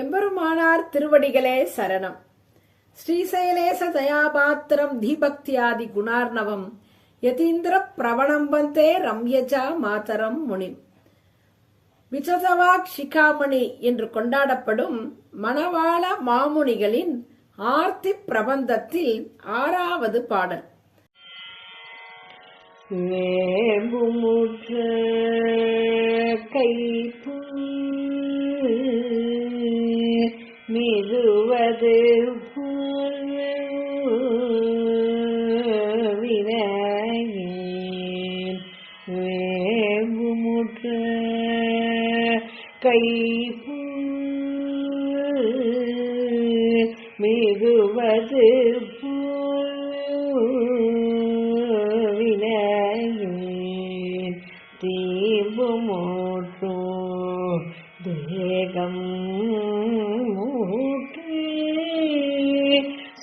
எம்பெருமானார் திருவடிகளே சரணம். ஸ்ரீசைலேச தயாபாத்திரம் தீபக்தியாதி குணார்ணவம் யதீந்திர பிரவணம் வந்தே ரம்யஜா மாதரம் முனி விசதவாக் சிகாமணி என்று கொண்டாடப்படும் மணவாள மாமுனிகளின் ஆர்த்தி பிரபந்தத்தில் ஆறாவது பாடல். வேம்புமுற்ற கைப்பு மிதுவது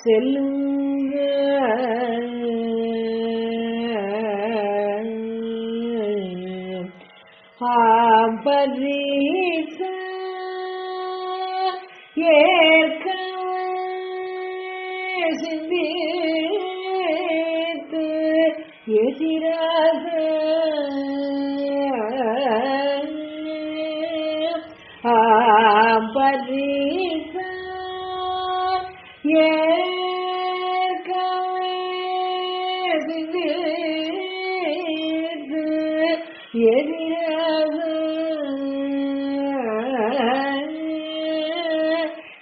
cell எதிரது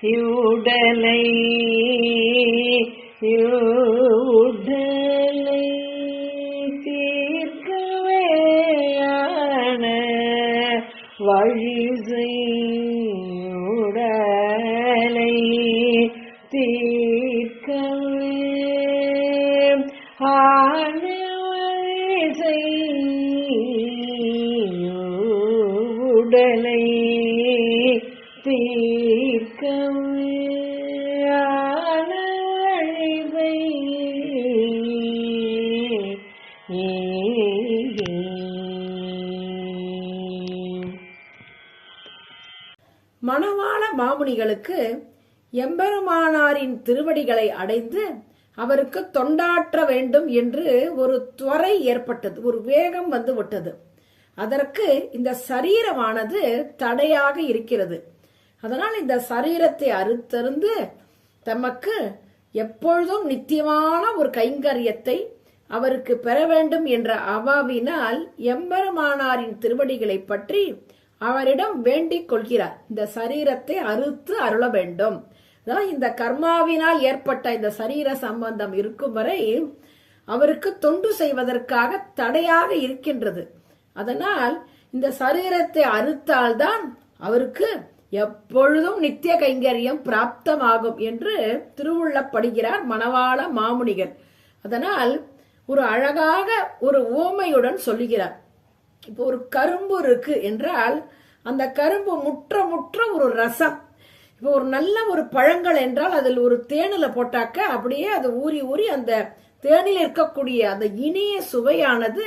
யுடலை யுடலை மணவாள மாமுனிகளுக்கு எம்பெருமானாரின் திருவடிகளை அடைந்து அவருக்கு தொண்டாற்ற வேண்டும் என்று ஒரு துறை ஏற்பட்டது ஒரு வேகம் வந்து விட்டது. அதற்கு இந்த சரீரமானது தடையாக இருக்கிறது. அதனால் இந்த சரீரத்தை அறுத்தறிந்து தமக்கு எப்பொழுதும் நித்தியமான ஒரு கைங்கரியத்தை அவருக்கு பெற வேண்டும் என்ற அவாவினால் எம்பெருமானாரின் திருவடிகளை பற்றி அவரிடம் வேண்டிக் கொள்கிறார். இந்த சரீரத்தை அறுத்து அருள வேண்டும். இந்த கர்மாவினால் ஏற்பட்ட இந்த சரீர சம்பந்தம் இருக்கும் வரை அவருக்கு தொண்டு செய்வதற்காக தடையாக இருக்கின்றது. அதனால் இந்த சரீரத்தை அறுத்தால்தான் அவருக்கு எப்பொழுதும் நித்திய கைங்கரியம் பிராப்தமாகும் என்று திருவுள்ளப்படுகிறார் மணவாள மாமுனிகர் அதனால் ஒரு அழகாக ஒரு ஓமையுடன் சொல்லுகிறார். இப்போ ஒரு கரும்பு இருக்கு என்றால் அந்த கரும்பு முற்ற முற்ற ஒரு ரசம். இப்போ ஒரு நல்ல ஒரு பழங்கள் என்றால் அதில் ஒரு தேனில் போட்டாக்க அப்படியே அது ஊறி ஊறி அந்த தேனில் இருக்கக்கூடிய அந்த இனிய சுவையானது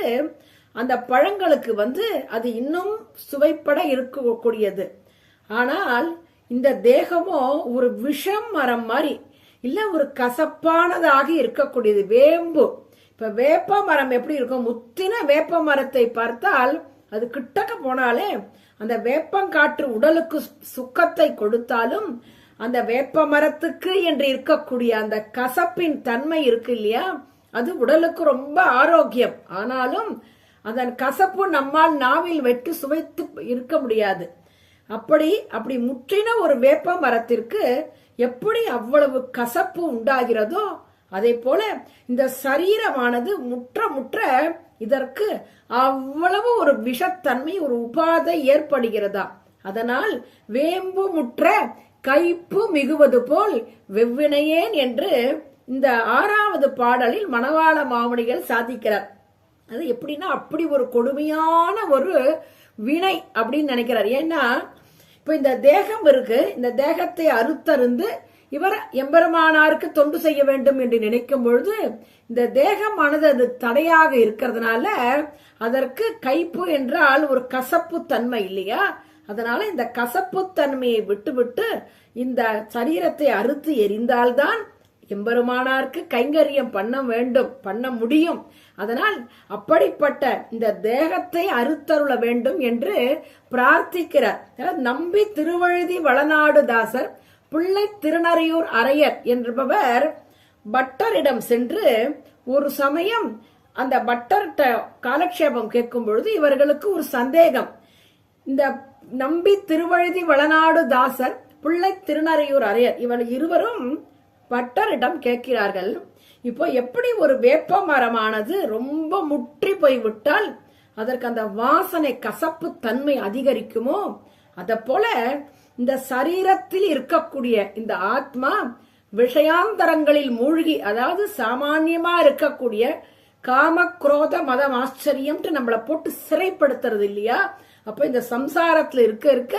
அந்த பழங்களுக்கு வந்து அது இன்னும் சுவைப்பட இருக்கக்கூடியது. ஆனால் இந்த தேகமோ ஒரு விஷம் மரம் மாதிரி இல்லை ஒரு கசப்பானதாக இருக்கக்கூடியது வேம்பு. இப்ப வேப்ப மரம் எப்படி இருக்கும்? முத்தின வேப்ப மரத்தை பார்த்தால் அது கிட்டக்க போனாலே அந்த வேப்பங்காற்று உடலுக்கு சுக்கத்தை கொடுத்தாலும் அந்த வேப்ப மரத்துக்கு என்று இருக்கக்கூடிய அந்த கசப்பின் தன்மை இருக்கு இல்லையா? அது உடலுக்கு ரொம்ப ஆரோக்கியம். ஆனாலும் அதன் கசப்பு நம்மால் நாவில் வெட்டு சுவைத்து இருக்க முடியாது. அப்படி அப்படி முற்றின ஒரு வேப்ப மரத்திற்கு எப்படி அவ்வளவு கசப்பு உண்டாகிறதோ அதே போல இந்த சரீரமானது முற்ற முற்ற இதற்கு அவ்வளவு ஒரு விஷத்தன்மை ஒரு உபாதை ஏற்படுகிறதா? அதனால் வேம்பு முற்ற கைப்பு மிகுவது போல் வெவ்வினையேன் என்று இந்த ஆறாவது பாடலில் மணவாள மாமணிகள் சாதிக்கிறார். அது எப்படின்னா அப்படி ஒரு கொடுமையான ஒரு வினை அப்படின்னு நினைக்கிறார். ஏன்னா இப்ப இந்த தேகம் இருக்கு இந்த தேகத்தை அறுத்தருந்து இவர் எம்பெருமானாருக்கு தொண்டு செய்ய வேண்டும் என்று நினைக்கும் பொழுது இந்த தேகம் மனது அது தடையாக இருக்கிறதுனால அதற்கு கைப்பு என்றால் ஒரு கசப்பு தன்மை இல்லையா? அதனால இந்த கசப்பு தன்மையை விட்டுவிட்டு இந்த சரீரத்தை அறுத்து எரிந்தால்தான் எம்பெருமானாருக்கு கைங்கரியம் பண்ண வேண்டும் பண்ண முடியும். அதனால் அப்படிப்பட்ட இந்த தேகத்தை அறுத்தருள வேண்டும் என்று பிரார்த்திக்கிறார். அதாவது நம்பி திருவழுதி வளநாடு தாசர் பிள்ளை திருநறையூர் அரையர் என்பவர் பட்டரிடம் சென்று ஒரு சமயம் அந்த பட்டர்கிட்ட காலக்ஷேபம் கேட்கும் பொழுது இவர்களுக்கு ஒரு சந்தேகம். இந்த நம்பி திருவழுதி வளநாடு தாசர் பிள்ளை திருநறையூர் அரையர் இவர் இருவரும் பட்டரிடம் கேட்கிறார்கள். இப்போ எப்படி ஒரு வேப்ப மரமானது ரொம்ப முற்றி போய்விட்டால் அதற்கு அந்த வாசனை கசப்பு தன்மை அதிகரிக்குமோ? அத போல இந்த சரீரத்தில் இருக்கக்கூடிய இந்த ஆத்மா விஷயாந்தரங்களில் மூழ்கி அதாவது சாமான்யமா இருக்கக்கூடிய காம குரோத மதம் ஆச்சரியம்ட்டு நம்மளை போட்டு சிறைப்படுத்துறது இல்லையா? அப்ப இந்த சம்சாரத்துல இருக்க இருக்க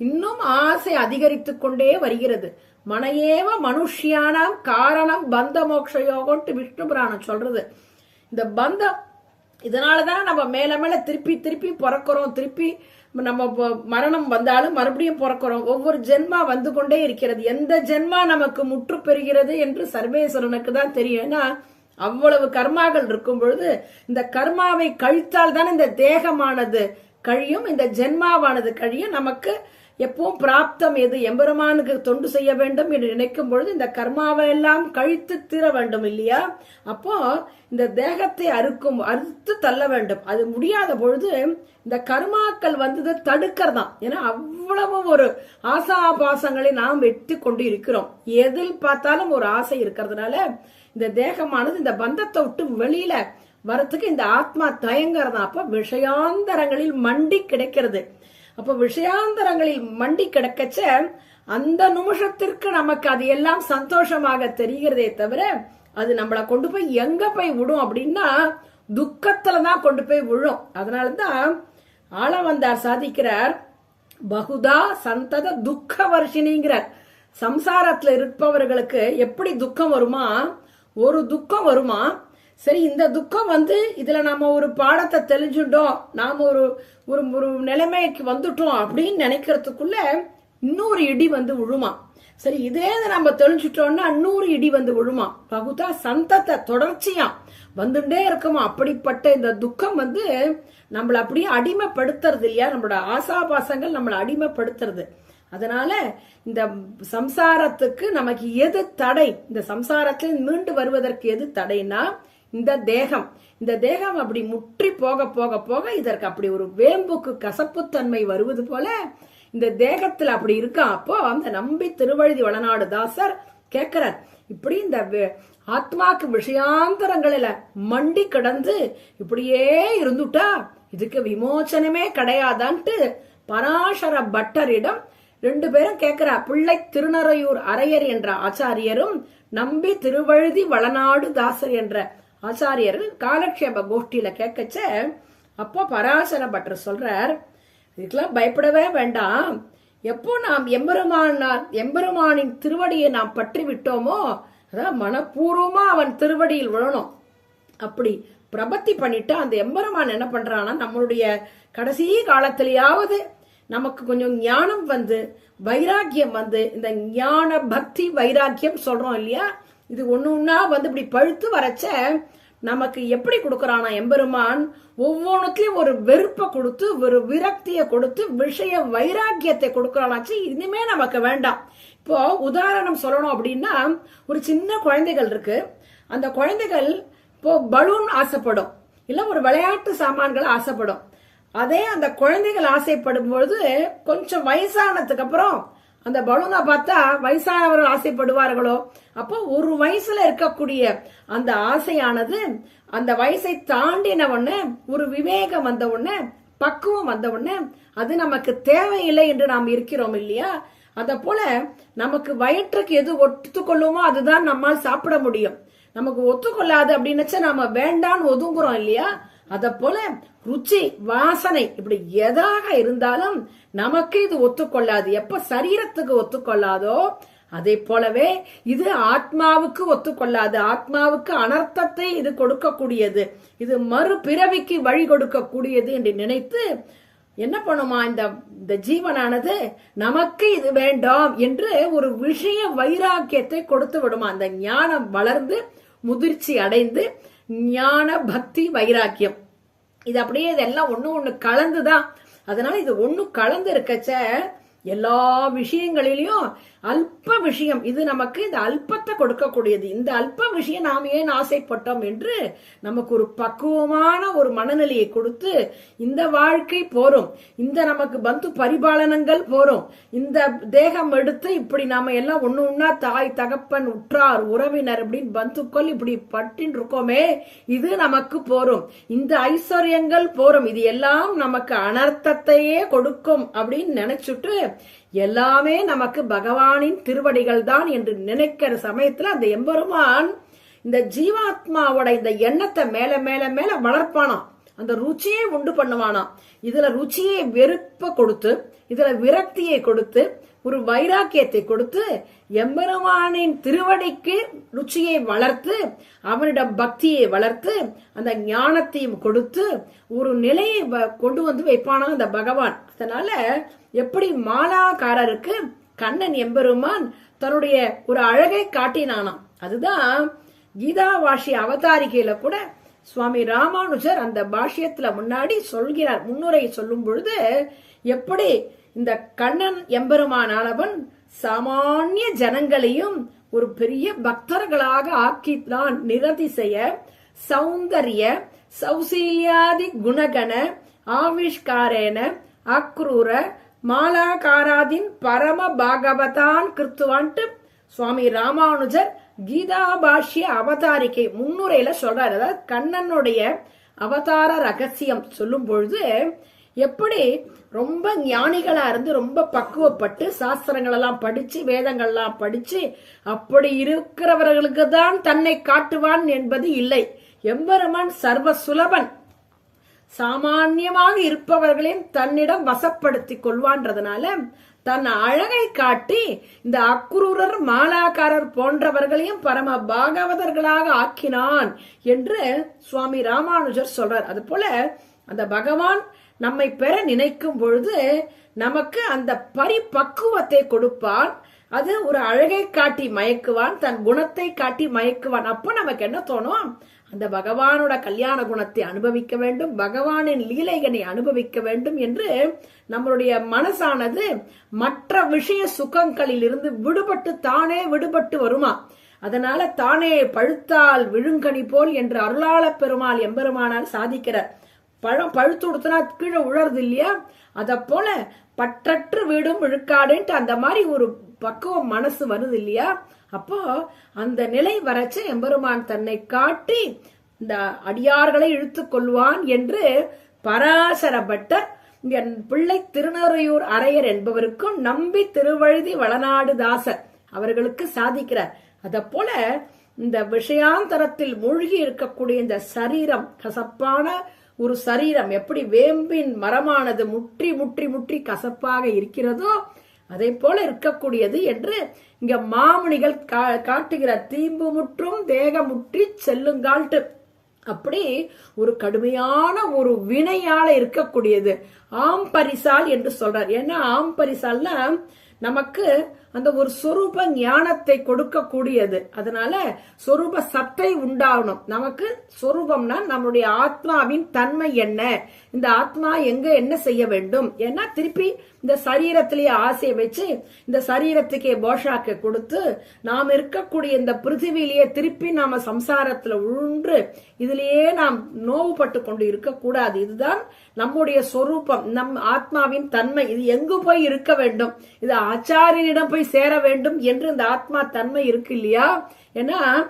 இன்னும் ஆசை அதிகரித்து கொண்டே வருகிறது. மனையேவ மனுஷியானாம் காரணம் பந்த மோக்ஷ யோகம்ட்டு விஷ்ணு புராணம் சொல்றது. இந்த பந்தம் இதனாலதான் நம்ம மேல மேல திருப்பி திருப்பி பிறக்கிறோம் திருப்பி நம்ம மரணம் வந்தாலும் மறுபடியும் பிறக்கிறோம். ஒவ்வொரு ஜென்மா வந்து கொண்டே இருக்கிறது. எந்த ஜென்மா நமக்கு முற்று பெறுகிறது என்று சர்வேஸ்வரனுக்கு தான் தெரியும். ஏன்னா அவ்வளவு கர்மாக்கள் இருக்கும் பொழுது இந்த கர்மாவை கழித்தால் தான் இந்த தேகமானது கழியும். இந்த ஜென்மாவானது கழியும் நமக்கு எப்பவும் பிராப்தம் எது? எம்பெருமானுக்கு தொண்டு செய்ய வேண்டும் என்று நினைக்கும் பொழுது இந்த கர்மாவை எல்லாம் கழித்து தீர வேண்டும் இல்லையா? அப்போ இந்த தேகத்தை அறுக்கும் அறுத்து தள்ள வேண்டும். அது முடியாத பொழுது இந்த கர்மாக்கள் வந்ததை தடுக்கிறதாம் ஏன்னா அவ்வளவு ஒரு ஆசாபாசங்களை நாம் வெட்டி கொண்டு இருக்கிறோம் எதில் பார்த்தாலும் ஒரு ஆசை இருக்கிறதுனால இந்த தேகமானது இந்த பந்தத்தை விட்டு வெளியில வரத்துக்கு இந்த ஆத்மா தயங்குறதா அப்ப விஷயாந்தரங்களில் மண்டி கிடைக்கிறது. அப்ப விஷயாந்தரங்களில் மண்டி கிடக்கச்ச அந்த நிமிஷத்திற்கு நமக்கு அது எல்லாம் சந்தோஷமாக தெரிகிறதே தவிர அது நம்மளை கொண்டு போய் எங்க போய் விடும் அப்படின்னா துக்கத்துல தான் கொண்டு போய் விழும். அதனாலதான் ஆள வந்தார் சாதிக்கிறார் பகுதா சந்தத துக்க வருஷினிங்கிறார் சம்சாரத்துல இருப்பவர்களுக்கு எப்படி துக்கம் வருமா? ஒரு துக்கம் வருமா? சரி இந்த துக்கம் வந்து இதுல நாம ஒரு பாடத்தை தெளிஞ்சுட்டோம் நாம ஒரு ஒரு ஒரு நிலைமைக்கு வந்துட்டோம் அப்படின்னு நினைக்கிறதுக்குள்ள இன்னொரு இடி வந்து விழுமா சரி இதே நம்ம தெளிஞ்சுட்டோம்னா இன்னொரு இடி வந்து விழுமா பகுதா சந்தத்தை தொடர்ச்சியா வந்துட்டே இருக்குமா? அப்படிப்பட்ட இந்த துக்கம் வந்து நம்மளை அப்படியே அடிமைப்படுத்துறது இல்லையா? நம்மளோட ஆசாபாசங்கள் நம்மளை அடிமைப்படுத்துறது. அதனால இந்த சம்சாரத்துக்கு நமக்கு எது தடை? இந்த சம்சாரத்தில் மீண்டு வருவதற்கு எது தடைனா இந்த தேகம். இந்த தேகம் அப்படி முற்றி போக போக போக இதற்கு அப்படி ஒரு வேம்புக்கு கசப்புத்தன்மை வருவது போல இந்த தேகத்துல அப்படி இருக்கா? அப்போ அந்த நம்பி திருவழுதி வளநாடு தாசர் கேக்குறார் இப்படி இந்த ஆத்மாக்கு விஷயாந்தரங்களில மண்டி கிடந்து இப்படியே இருந்துட்டா? இதுக்கு விமோச்சனமே கிடையாதான்ட்டு பராசர பட்டரிடம் ரெண்டு பேரும் கேக்குறா பிள்ளை திருநறையூர் அரையர் என்ற ஆச்சாரியரும் நம்பி திருவழுதி வளநாடு தாசர் என்ற ஆச்சாரியர்கள் காலக்ஷேப கோஷ்டியில கேட்கச்ச அப்போ பராசர பட்டர் சொல்றார் இதுக்கெல்லாம் பயப்படவே வேண்டாம். எப்போ நாம் எம்பெருமானார் எம்பெருமானின் திருவடியை நாம் பற்றி விட்டோமோ அதான் மனப்பூர்வமா அவன் திருவடியில் விழணும். அப்படி பிரபத்தி பண்ணிட்டு அந்த எம்பெருமான் என்ன பண்றான்னா நம்மளுடைய கடைசி காலத்திலேயாவது நமக்கு கொஞ்சம் ஞானம் வந்து வைராக்கியம் வந்து இந்த ஞான பக்தி வைராக்கியம் சொல்றோம் இல்லையா? இது ஒன்று ஒன்றா வந்து இப்படி பழுத்து வரைச்ச நமக்கு எப்படி கொடுக்குறானா எம்பெருமான்? ஒவ்வொன்றுத்துலயும் ஒரு வெறுப்பை கொடுத்து ஒரு விரக்தியை கொடுத்து விஷய வைராக்கியத்தை கொடுக்கறானாச்சு. இனிமே நமக்கு வேண்டாம். இப்போ உதாரணம் சொல்லணும் அப்படின்னா ஒரு சின்ன குழந்தைகள் இருக்கு. அந்த குழந்தைகள் இப்போ பலூன் ஆசைப்படும். இல்ல ஒரு விளையாட்டு சாமான்கள் ஆசைப்படும். அதே அந்த குழந்தைகள் ஆசைப்படும் பொழுது கொஞ்சம் வயசானதுக்கு அப்புறம் அந்த பலூனை பார்த்தா வயசானவர்கள் ஆசைப்படுவார்களோ? அப்போ ஒரு வயசுல இருக்கக்கூடிய அந்த ஆசையானது அந்த வயசை தாண்டின உடனே ஒரு விவேகம் வந்த உடனே பக்குவம் வந்த உடனே அது நமக்கு தேவையில்லை என்று நாம் இருக்கிறோம் இல்லையா? அத போல நமக்கு வயிற்றுக்கு எது ஒத்துக்கொள்ளுமோ அதுதான் நம்மால் சாப்பிட முடியும். நமக்கு ஒத்துக்கொள்ளாது அப்படின்னுச்சா நாம வேண்டான்னு ஒதுங்குறோம் இல்லையா? அத போல ருச்சி வாசனை இப்படி எதாக இருந்தாலும் நமக்கு இது ஒத்துக்கொள்ளாது. எப்ப சரீரத்துக்கு ஒத்துக்கொள்ளாதோ அதே போலவே இது ஆத்மாவுக்கு ஒத்துக்கொள்ளாது. ஆத்மாவுக்கு அனர்த்தத்தை இது கொடுக்கக்கூடியது. இது மறுபிறவிக்கு வழி கொடுக்கக்கூடியது என்று நினைத்து என்ன பண்ணுமா இந்த இந்த ஜீவனானது? நமக்கு இது வேண்டாம் என்று ஒரு விஷய வைராக்கியத்தை கொடுத்து விடுமா? அந்த ஞானம் வளர்ந்து முதிர்ச்சி அடைந்து ஞான பக்தி வைராக்கியம். இது அப்படியே இதெல்லாம் ஒன்று கலந்து கலந்துதான். அதனால இது ஒன்று கலந்து இருக்கச்ச எல்லா விஷயங்களிலையும் அல்ப விஷயம். இது நமக்கு இந்த அல்பத்தை கொடுக்கக்கூடியது. இந்த அல்ப விஷயம் நாம் ஏன் ஆசைப்பட்டோம் என்று நமக்கு ஒரு பக்குவமான ஒரு மனநிலையை கொடுத்து இந்த வாழ்க்கை போரும். இந்த நமக்கு பந்து பரிபாலனங்கள் போரும். இந்த தேகம் எடுத்து இப்படி நாம எல்லாம் ஒண்ணு ஒண்ணா தாய் தகப்பன் உற்றார் உறவினர் அப்படின்னு பந்துக்கள் இப்படி பட்டின் இருக்கோமே இது நமக்கு போரும். இந்த ஐஸ்வர்யங்கள் போரும். இது எல்லாம் நமக்கு அனர்த்தத்தையே கொடுக்கும் அப்படின்னு நினைச்சுட்டு எல்லாமே நமக்கு பகவானின் திருவடிகள் தான் என்று நினைக்கிற சமயத்துல அந்த எம்பெருமான் இந்த ஜீவாத்மாவோட இந்த எண்ணத்தை மேல மேல மேல வளர்ப்பானாம். அந்த ருச்சியை உண்டு பண்ணுவானாம். இதுல ருச்சியை வெறுப்ப கொடுத்து இதுல விரக்தியை கொடுத்து ஒரு வைராக்கியத்தை கொடுத்து எம்பெருமானின் திருவடிக்கு ருச்சியை வளர்த்து அவனிடம் பக்தியை வளர்த்து அந்த ஞானத்தையும் கொடுத்து ஒரு நிலையை வ- கொண்டு வந்து வைப்பானா அந்த பகவான். அதனால எப்படி மாலாக்காரருக்கு கண்ணன் எம்பெருமான் தன்னுடைய ஒரு அழகை காட்டினானாம். அதுதான் கீதா வாஷி அவதாரிகையில கூட சுவாமி ராமானுஜர் அந்த பாஷ்யத்துல முன்னாடி சொல்கிறார். முன்னுரை சொல்லும் பொழுது எப்படி இந்த கண்ணன் எம்பெருமானானவன் சாமானிய ஜனங்களையும் ஒரு பெரிய பக்தர்களாக ஆக்கித்தான். நிரதிசைய சௌந்தரிய சௌசீலியாதி குணகன ஆவிஷ்காரேன அக்ரூர மாலாகாராதின் பரம பாகவதான் கிருத்துவான்ட்டு சுவாமி ராமானுஜர் கீதா பாஷ்ய அவதாரிக்கை முன்னுரையில சொல்றாரு. அதாவது கண்ணனுடைய அவதார ரகசியம் சொல்லும் பொழுது எப்படி ரொம்ப ஞானிகளா இருந்து ரொம்ப பக்குவப்பட்டு சாஸ்திரங்கள் எல்லாம் படிச்சு வேதங்கள் எல்லாம் படிச்சு அப்படி இருக்கிறவர்களுக்கு தான் தன்னை காட்டுவான் என்பது இல்லை. எம்பெருமான் சர்வ சுலபன் சாமான்யமாக இருப்பவர்களையும் தன்னிடம் வசப்படுத்திக் கொள்வான்றதுனால தன் அழகை காட்டி இந்த அக்குரூரர் மாலாக்காரர் போன்றவர்களையும் பரம பாகவதர்களாக ஆக்கினான் என்று சுவாமி ராமானுஜர் சொல்றார். அது போல அந்த பகவான் நம்மை பெற நினைக்கும் பொழுது நமக்கு அந்த பரிபக்குவத்தை கொடுப்பான் அது ஒரு அழகை காட்டி மயக்குவான் தன் குணத்தை காட்டி மயக்குவான். அப்போ நமக்கு என்ன தோணும்? அந்த பகவானோட கல்யாண குணத்தை அனுபவிக்க வேண்டும் பகவானின் லீலைகளை அனுபவிக்க வேண்டும் என்று நம்மளுடைய மனசானது மற்ற விஷய சுகங்களில் இருந்து விடுபட்டு தானே விடுபட்டு வருமா? அதனால தானே பழுத்தால் விழுங்கனி போல் என்று அருளாள பெருமாள் எம்பெருமானார் சாதிக்கிறார். பழம் பழுத்து கொடுத்தனா கீழே உழறது இல்லையா? அதை போல பற்றற்று வீடும் விழுக்காடுன்ட்டு அந்த மாதிரி ஒரு பக்குவம் மனசு வருது இல்லையா? அப்போ அந்த நிலை வரச்ச எம்பெருமான் தன்னை காட்டி இந்த அடியார்களை இழுத்து கொள்வான் என்று பராசரப்பட்ட என் பிள்ளை திருநறையூர் அரையர் என்பவருக்கும் நம்பி திருவழுதி வளநாடு தாசர் அவர்களுக்கு சாதிக்கிறார். அத போல இந்த விஷயாந்தரத்தில் மூழ்கி இருக்கக்கூடிய இந்த சரீரம் கசப்பான ஒரு சரீரம் எப்படி வேம்பின் மரமானது முற்றி முற்றி முற்றி கசப்பாக இருக்கிறதோ அதை போல இருக்கக்கூடியது என்று இங்க மாமுனிகள் கா- காட்டுகிறார் தீம்பு முற்றும் தேகமுற்றி செல்லுங்கால்ட்டு. அப்படி ஒரு கடுமையான ஒரு வினையால இருக்கக்கூடியது. ஆம்பரிசால் என்று சொல்றார். ஏன்னா ஆம்பரிசால்னா நமக்கு அந்த ஒரு சொரூப ஞானத்தை கொடுக்கக்கூடியது. அதனால சொரூப சத்தை உண்டாகணும். நமக்கு சொரூபம்னா நம்மளுடைய ஆத்மாவின் தன்மை என்ன? இந்த ஆத்மா எங்க என்ன செய்ய வேண்டும்? ஏன்னா திருப்பி இந்த சரீரத்திலேயே ஆசையை வச்சு இந்த சரீரத்துக்கே போஷாக்க கொடுத்து நாம் இருக்கக்கூடிய இந்த பிருத்திவிலேயே திருப்பி நாம சம்சாரத்துல உழுன்று இதுலயே நாம் நோவுபட்டு கொண்டு இருக்கக்கூடாது. இதுதான் நம்முடைய சொரூபம். நம் ஆத்மாவின் தன்மை. இது எங்கு போய் இருக்க வேண்டும்? இது ஆச்சாரியனிடம் போய் சேர வேண்டும் என்று இந்த ஆத்மா தன்மை இருக்கு இல்லையா? ஏன்னா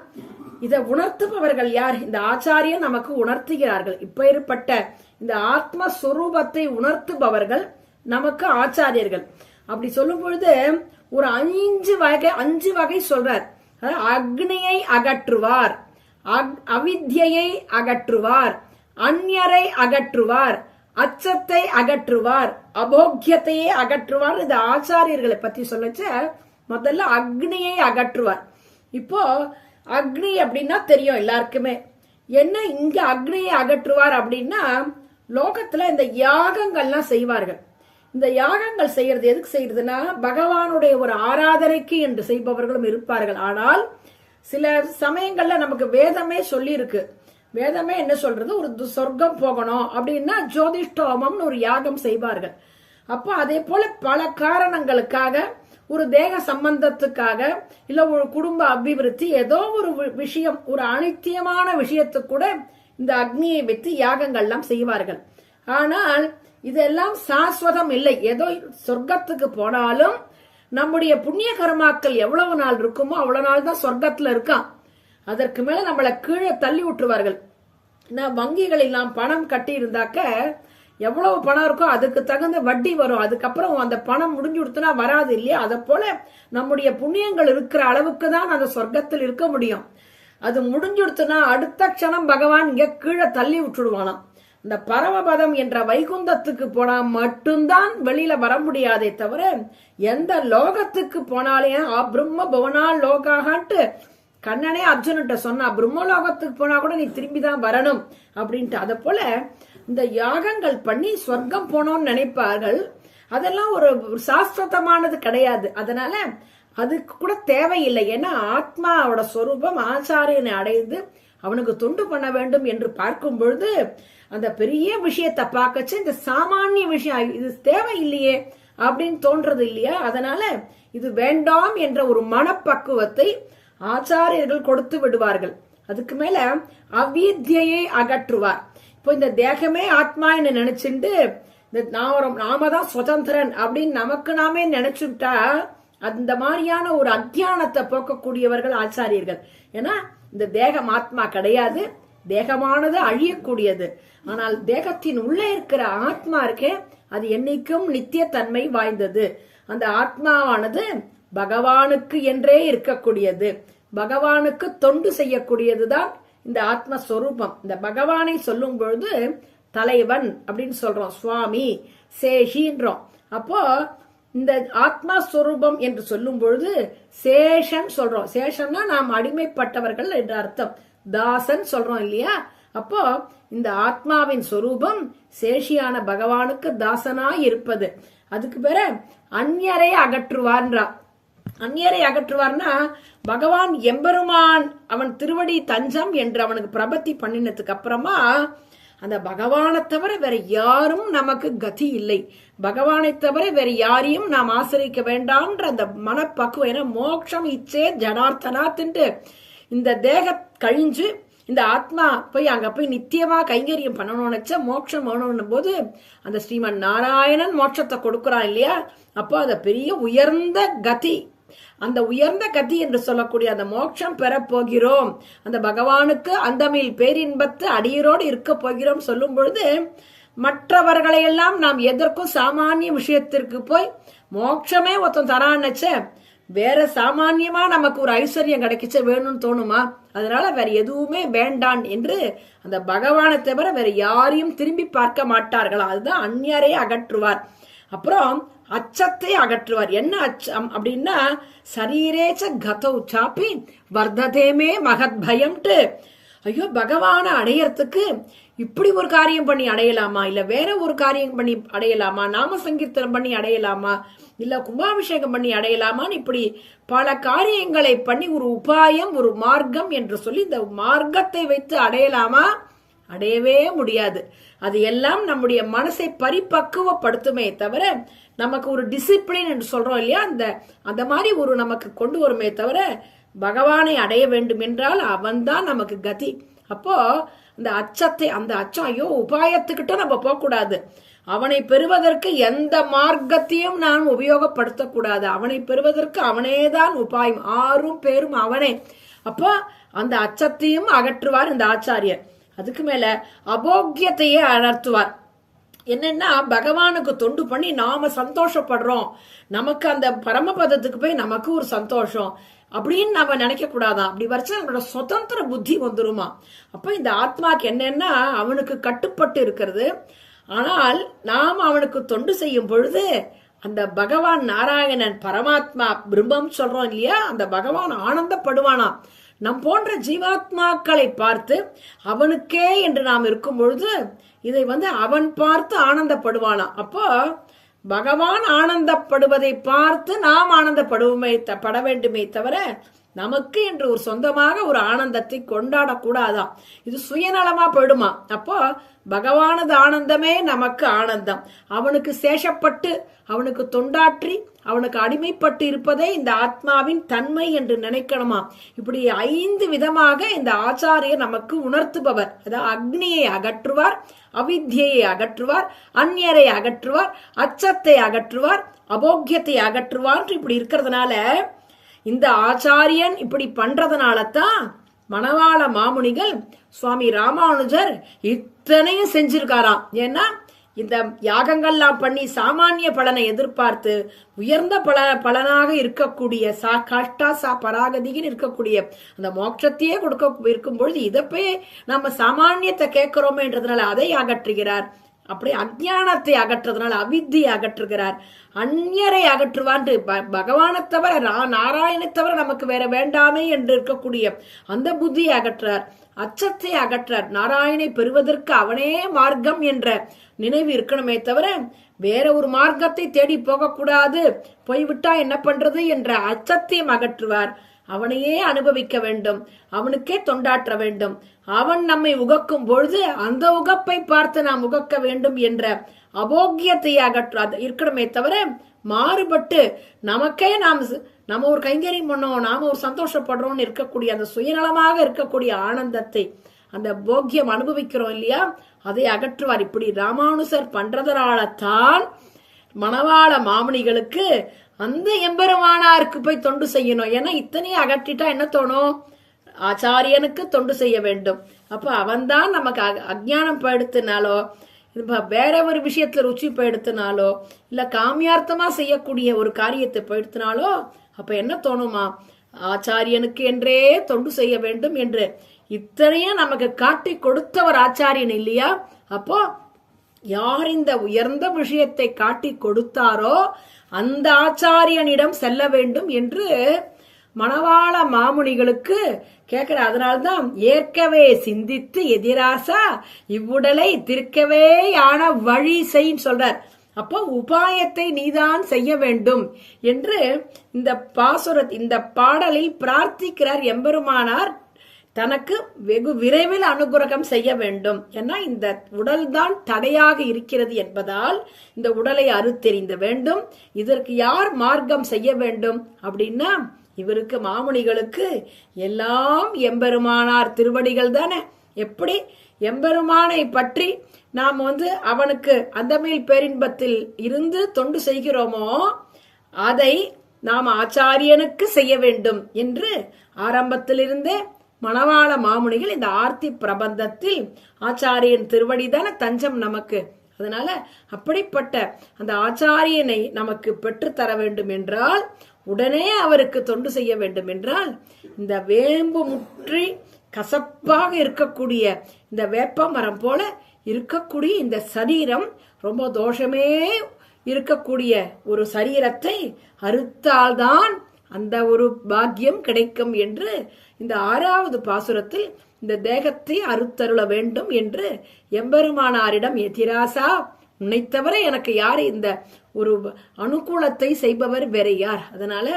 இதை உணர்த்துபவர்கள் யார்? இந்த ஆச்சாரியன் நமக்கு உணர்த்துகிறார்கள். இப்பேற்பட்ட இந்த ஆத்ம சொரூபத்தை உணர்த்துபவர்கள் நமக்கு ஆச்சாரியர்கள். அப்படி சொல்லும் பொழுது ஒரு அஞ்சு வகை அஞ்சு வகை சொல்றார். அதாவது அக்னியை அகற்றுவார் அக்- அகற்றுவார் அந்யரை அகற்றுவார். அச்சத்தை அகற்றுவார். அபோக்கியத்தையே அகற்றுவார். இந்த ஆச்சாரியர்களை பத்தி சொல்லச்ச. முதல்ல அக்னியை அகற்றுவார். இப்போ அக்னி அப்படின்னா தெரியும் எல்லாருக்குமே. என்ன இங்க அக்னியை அகற்றுவார் அப்படின்னா லோகத்துல இந்த யாகங்கள்லாம் செய்வார்கள். இந்த யாகங்கள் செய்யறது எதுக்கு செய்யறதுன்னா பகவானுடைய ஒரு ஆராதனைக்கு என்று செய்பவர்களும் இருப்பார்கள். ஆனால் சில சமயங்கள்ல நமக்கு வேதமே சொல்லி இருக்கு வேதமே என்ன சொல்றது? ஒரு து- சொர்க்கம் போகணும் அப்படின்னா ஜோதிஷ்டோமம்னு ஒரு யாகம் செய்வார்கள். அப்போ அதே போல பல காரணங்களுக்காக ஒரு தேக சம்பந்தத்துக்காக இல்ல ஒரு குடும்ப அபிவிருத்தி ஏதோ ஒரு வி- விஷயம் ஒரு அனித்தியமான விஷயத்துக்கு கூட இந்த அக்னியை வைத்து யாகங்கள்லாம் செய்வார்கள். ஆனால் இதெல்லாம் சாஸ்வதம் இல்லை. ஏதோ சொர்க்கத்துக்கு போனாலும் நம்முடைய புண்ணிய கர்மாக்கள் எவ்வளவு நாள் இருக்குமோ அவ்வளவு நாள் தான் சொர்க்கத்துல இருக்கான் அதற்கு மேல நம்மளை கீழே தள்ளி விட்டுருவார்கள். நான் வங்கிகளில் நாம் பணம் கட்டி இருந்தாக்க எவ்வளவு பணம் இருக்கோ அதுக்கு தகுந்த வட்டி வரும். அதுக்கப்புறம் அந்த பணம் முடிஞ்சு கொடுத்தனா வராது இல்லையா? அதை போல நம்முடைய புண்ணியங்கள் இருக்கிற அளவுக்கு தான் அந்த சொர்க்கத்தில் இருக்க முடியும். அது முடிஞ்சுடுத்துனா அடுத்த க்ஷணம் பகவான் இங்க கீழே தள்ளி விட்டுடுவானாம். இந்த பரமபதம் என்ற வைகுந்தத்துக்கு போனா மட்டும்தான் வெளியில வர முடியாதே தவிர எந்த லோகத்துக்கு போனாலே ஆ பிரம்ம பவனா லோகாகன்ட்டு கண்ணனே அர்ஜுன்கிட்ட சொன்னா பிரம்மலோகத்துக்கு போனா கூட நீ திரும்பி தான் வரணும். அப்படின்ட்டு. அதை போல இந்த யாகங்கள் பண்ணி சொர்க்கம் போனோம்னு நினைப்பார்கள். அதெல்லாம் ஒரு சாஸ்வதமானது கிடையாது. அதனால அதுக்கு கூட தேவையில்லை. ஏன்னா ஆத்மாவோட சொரூபம் ஆச்சாரியனை அடைந்து அவனுக்கு தொண்டு பண்ண வேண்டும் என்று பார்க்கும் பொழுது அந்த பெரிய விஷயத்தை பார்க்கச்சு இந்த சாமானிய விஷயம் இது தேவையில்லையே அப்படின்னு தோன்றது இல்லையா? அதனால இது வேண்டாம் என்ற ஒரு மனப்பக்குவத்தை ஆச்சாரியர்கள் கொடுத்து விடுவார்கள். அதுக்கு மேல அவித்யை அகற்றுவார். இப்போ இந்த தேகமே ஆத்மா என்ன நினைச்சுட்டு இந்த நாம நாம தான் சுதந்திரன் அப்படின்னு நமக்கு நாமே நினைச்சுட்டா அந்த மாதிரியான ஒரு அத்தியானத்தை போக்கக்கூடியவர்கள் ஆச்சாரியர்கள். ஏன்னா இந்த தேகம் ஆத்மா கிடையாது. தேகமானது அழியக்கூடியது. ஆனால் தேகத்தின் உள்ளே இருக்கிற ஆத்மா இருக்கே அது என்னைக்கும் நித்தியத்தன்மை வாய்ந்தது. அந்த ஆத்மாவானது பகவானுக்கு என்றே இருக்கக்கூடியது. பகவானுக்கு தொண்டு செய்யக்கூடியதுதான் இந்த ஆத்மஸ்வரூபம். இந்த பகவானை சொல்லும் பொழுது தலைவன் அப்படின்னு சொல்றோம் சுவாமி சேஷின்றோம். அப்போ இந்த ஆத்மா ஸ்வரூபம் என்று சொல்லும் பொழுது சேஷன் சொல்றோம். சேஷன்னா நாம் அடிமைப்பட்டவர்கள் என்று அர்த்தம். தாசன் சொல்றோம் இல்லையா? அப்போ இந்த ஆத்மாவின் சொரூபம் சேஷியான பகவானுக்கு தாசனாய் இருப்பது. அதுக்கு பேர அந்நரை அகற்றுவார்ன்றார் அந்நியரை அகற்றுவார்னா பகவான் எம்பெருமான் அவன் திருவடி தஞ்சம் என்று அவனுக்கு பிரபத்தி பண்ணினதுக்கு அப்புறமா அந்த பகவானை தவிர வேற யாரும் நமக்கு கதி இல்லை. பகவானை தவிர வேற யாரையும் நாம் ஆசிரிக்க வேண்டாம்ன்ற அந்த மனப்பக்குவம். ஏன்னா மோட்சம் இச்சே ஜனார்த்தனாத்துன்ட்டு இந்த தேக கழிஞ்சு இந்த ஆத்மா போய் அங்க போய் நித்தியமா கைங்கரியம் பண்ணணும்னு நினைச்சா மோட்சம் வேணும்னும் போது அந்த ஸ்ரீமன் நாராயணன் மோட்சத்தை கொடுக்குறான் இல்லையா? அப்போ அந்த பெரிய உயர்ந்த கதி. அந்த உயர்ந்த கதி என்று சொல்லக்கூடிய அந்த மோட்சம் பெறப்போகிறோம் அந்த பகவானுக்கு அந்தமில் பேரின்பத்து அடியரோடு இருக்க போகிறோம் சொல்லும் பொழுது மற்றவர்களையெல்லாம் நாம் எதற்கும் சாமானிய விஷயத்திற்கு போய் மோட்சமே ஒருத்தன் தரான்னுச்ச வேற சாமானியமா நமக்கு ஒரு ஐஸ்வர்யம் கிடைக்கச்ச வேணும்னு தோணுமா? அதனால வேற எதுவுமே வேண்டான் என்று அந்த பகவானை தவிர வேற யாரையும் திரும்பி பார்க்க மாட்டார்களா? அதுதான் அந்நியரை அகற்றுவார். அப்புறம் அச்சத்தை அகற்றுவார். என்ன அச்சம் அப்படின்னா சரீரேச்ச கதௌ சாப்பி வர்த்ததேமே மகத் பயம்ட்டு. ஐயோ பகவானை அடையறதுக்கு இப்படி ஒரு காரியம் பண்ணி அடையலாமா? இல்ல வேற ஒரு காரியம் பண்ணி அடையலாமா? நாம சங்கீர்த்தனம் பண்ணி அடையலாமா? இல்ல கும்பாபிஷேகம் பண்ணி அடையலாமான்னு இப்படி பல காரியங்களை பண்ணி ஒரு உபாயம் ஒரு மார்க்கம் என்று சொல்லி இந்த மார்க்கத்தை வைத்து அடையலாமா? அடையவே முடியாது. அது எல்லாம் நம்முடைய மனசை பரிபக்குவப்படுத்துமே தவிர நமக்கு ஒரு டிசிப்ளின் என்று சொல்றோம் இல்லையா? அந்த அந்த மாதிரி ஒரு நமக்கு கொண்டு வருமே தவிர பகவானை அடைய வேண்டும் என்றால் அவன்தான் நமக்கு கதி. அப்போ அந்த அச்சத்தை அந்த அச்சம் ஐயோ உபாயத்துக்கிட்ட நம்ம போகக்கூடாது. அவனை பெறுவதற்கு எந்த மார்க்கத்தையும் நான் உபயோகப்படுத்தக்கூடாது. அவனை பெறுவதற்கு அவனேதான் உபாயம். ஆறும் பேரும் அவனே. அப்போ அந்த அச்சத்தையும் அகற்றுவார் இந்த ஆச்சாரியர். அதுக்கு மேல அபோக்கியத்தையே அணர்த்துவார் என்னன்னா பகவானுக்கு தொண்டு பண்ணி நாம சந்தோஷப்படுறோம். நமக்கு அந்த பரமபதத்துக்கு போய் நமக்கு ஒரு சந்தோஷம் அப்படின்னு நாம நினைக்க கூடாதான் அப்படி வரைச்சா நம்மளோட சுதந்திர புத்தி வந்துருமா? அப்ப இந்த ஆத்மாக்கு என்னன்னா அவனுக்கு கட்டுப்பட்டு இருக்கிறது. ஆனால் நாம் அவனுக்கு தொண்டு செய்யும் பொழுது அந்த பகவான் நாராயணன் பரமாத்மா பிரம்மம் சொல்றோம் இல்லையா? அந்த பகவான் ஆனந்தப்படுவானா நம் போன்ற ஜீவாத்மாக்களை பார்த்து அவனுக்கே என்று நாம் இருக்கும் பொழுது இதை வந்து அவன் பார்த்து ஆனந்தப்படுவானாம் அப்போ பகவான் ஆனந்தப்படுவதை பார்த்து நாம் ஆனந்தப்படுவோமே த- பட வேண்டுமே தவிர நமக்கு என்று ஒரு சொந்தமாக ஒரு ஆனந்தத்தை கொண்டாடக்கூடாதாம் இது சுயநலமா போயிடுமா? அப்போ பகவானது ஆனந்தமே நமக்கு ஆனந்தம். அவனுக்கு சேஷப்பட்டு அவனுக்கு தொண்டாற்றி அவனுக்கு அடிமைப்பட்டு இருப்பதே இந்த ஆத்மாவின் தன்மை என்று நினைக்கணுமா? இப்படி ஐந்து விதமாக இந்த ஆச்சாரியர் நமக்கு உணர்த்துபவர். அதாவது அக்னியை அகற்றுவார் அவித்தியை அகற்றுவார் அந்நியரை அகற்றுவார் அச்சத்தை அகற்றுவார் அபோக்கியத்தை அகற்றுவார் இப்படி இருக்கிறதுனால இந்த ஆச்சாரியன் இப்படி பண்றதுனால தான் மணவாள மாமுனிகள் சுவாமி ராமானுஜர் இத்தனையும் செஞ்சிருக்காராம். ஏன்னா இந்த யாகங்கள்லாம் பண்ணி சாமானிய பலனை எதிர்பார்த்து உயர்ந்த பல பலனாக இருக்கக்கூடிய சா காஷ்டா சா பராகதிகின்னு இருக்கக்கூடிய அந்த மோட்சத்தையே கொடுக்க இருக்கும் பொழுது இதப்பே நம்ம சாமானியத்தை கேட்கிறோமேன்றதுனால அதை அகற்றுகிறார். அப்படி அஜ்ஞானத்தை அகற்றுறதுனால அவித்தியை அகற்றுகிறார். அந்நியரை அகற்றுவான்ட்டு ப- தவிர ரா- தவிர நமக்கு வேற வேண்டாமே என்று இருக்கக்கூடிய அந்த புத்தியை அகற்றார் அச்சத்தை அகற்ற நாராயணை பெறுவதற்கு அவனே மார்க்கம் என்ற நினைவு இருக்கணுமே தவிர வேற ஒரு மார்க்கத்தை தேடி போகக்கூடாது. போய்விட்டா என்ன பண்றது என்ற அச்சத்தையும் அகற்றுவார். அவனையே அனுபவிக்க வேண்டும். அவனுக்கே தொண்டாற்ற வேண்டும். அவன் நம்மை உகக்கும் பொழுது அந்த உகப்பை பார்த்து நாம் உகக்க வேண்டும் என்ற அபோக்கியத்தை அகற்ற இருக்கணுமே தவிர மாறுபட்டு நமக்கே நாம் நம்ம ஒரு கைங்கரியம் பண்ணோம் நாம ஒரு சந்தோஷப்படுறோம்னு இருக்கக்கூடிய அந்த சுயநலமாக இருக்கக்கூடிய ஆனந்தத்தை அந்த போக்கியம் அனுபவிக்கிறோம் இல்லையா? அதை அகற்றுவார். இப்படி ராமானுசர் பண்றதனாலத்தான் மணவாள மாமணிகளுக்கு அந்த எம்பெருமானாருக்கு போய் தொண்டு செய்யணும். ஏன்னா இத்தனையும் அகற்றிட்டா என்ன தோணும்? ஆச்சாரியனுக்கு தொண்டு செய்ய வேண்டும். அப்ப அவன்தான் நமக்கு அ- அஜ்ஞானம் படுத்தினாலோ வேற ஒரு விஷயத்துல ருச்சி போயிடுத்தினாலோ இல்ல காமியார்த்தமா செய்யக்கூடிய ஒரு காரியத்தை போயிடுத்தினாலோ அப்ப என்ன தோணுமா? ஆச்சாரியனுக்கு என்றே தொண்டு செய்ய வேண்டும் என்று. இத்தனையும் நமக்கு காட்டி கொடுத்தவர் ஆச்சாரியன் இல்லையா? அப்போ யார் இந்த உயர்ந்த விஷயத்தை காட்டி கொடுத்தாரோ அந்த ஆச்சாரியனிடம் செல்ல வேண்டும் என்று மணவாள மாமுனிகளுக்கு கேட்கிற அதனால்தான் ஏற்கவே சிந்தித்து எதிராசா இவ்வுடலை திருக்கவே ஆன வழி செய்ன்னு சொல்றார். அப்போ உபாயத்தை நீதான் செய்ய வேண்டும் என்று இந்த பாசுர இந்த பாடலில் பிரார்த்திக்கிறார் எம்பெருமானார். தனக்கு வெகு விரைவில் அனுகிரகம் செய்ய வேண்டும். ஏன்னா இந்த உடல்தான் தடையாக இருக்கிறது என்பதால் இந்த உடலை அறுத்தெறிந்த வேண்டும். இதற்கு யார் மார்க்கம் செய்ய வேண்டும் அப்படின்னா இவருக்கு மாமுனிகளுக்கு எல்லாம் எம்பெருமானார் திருவடிகள் தானே. எப்படி எம்பெருமானை பற்றி நாம் வந்து அவனுக்கு அந்தமேல் பேரின்பத்தில் இருந்து தொண்டு செய்கிறோமோ அதை நாம் ஆச்சாரியனுக்கு செய்ய வேண்டும் என்று ஆரம்பத்திலிருந்தே மணவாள மாமுனிகள் இந்த ஆர்த்தி பிரபந்தத்தில் ஆச்சாரியன் திருவடிதான தஞ்சம் நமக்கு. அதனால அப்படிப்பட்ட அந்த ஆச்சாரியனை நமக்கு பெற்றுத்தர வேண்டும் என்றால் உடனே அவருக்கு தொண்டு செய்ய வேண்டும் என்றால் இந்த வேம்பு முற்றி கசப்பாக இருக்கக்கூடிய இந்த வேப்ப மரம் போல இருக்கக்கூடிய இந்த சரீரம் ரொம்ப தோஷமே இருக்கக்கூடிய ஒரு சரீரத்தை அறுத்தால்தான் அந்த ஒரு பாக்கியம் கிடைக்கும் என்று இந்த ஆறாவது பாசுரத்தில் இந்த தேகத்தை அறுத்தருள வேண்டும் என்று எம்பெருமானாரிடம் எதிராசா உன்னை தவிர எனக்கு யார் இந்த ஒரு அனுகூலத்தை செய்பவர் வேற யார்? அதனால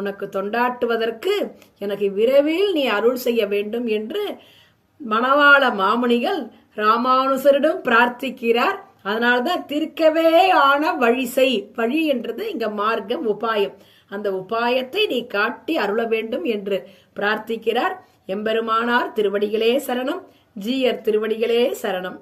உனக்கு தொண்டாட்டுவதற்கு எனக்கு விரைவில் நீ அருள் செய்ய வேண்டும் என்று மணவாள மாமுனிகள் ராமானுசரிடம் பிரார்த்திக்கிறார். அதனால்தான் திருக்கவே ஆன வழி செய். வழி என்றது இங்க மார்க்கம் உபாயம். அந்த உபாயத்தை நீ காட்டி அருள வேண்டும் என்று பிரார்த்திக்கிறார். எம்பெருமானார் திருவடிகளே சரணம் ஜீயர் திருவடிகளே சரணம்.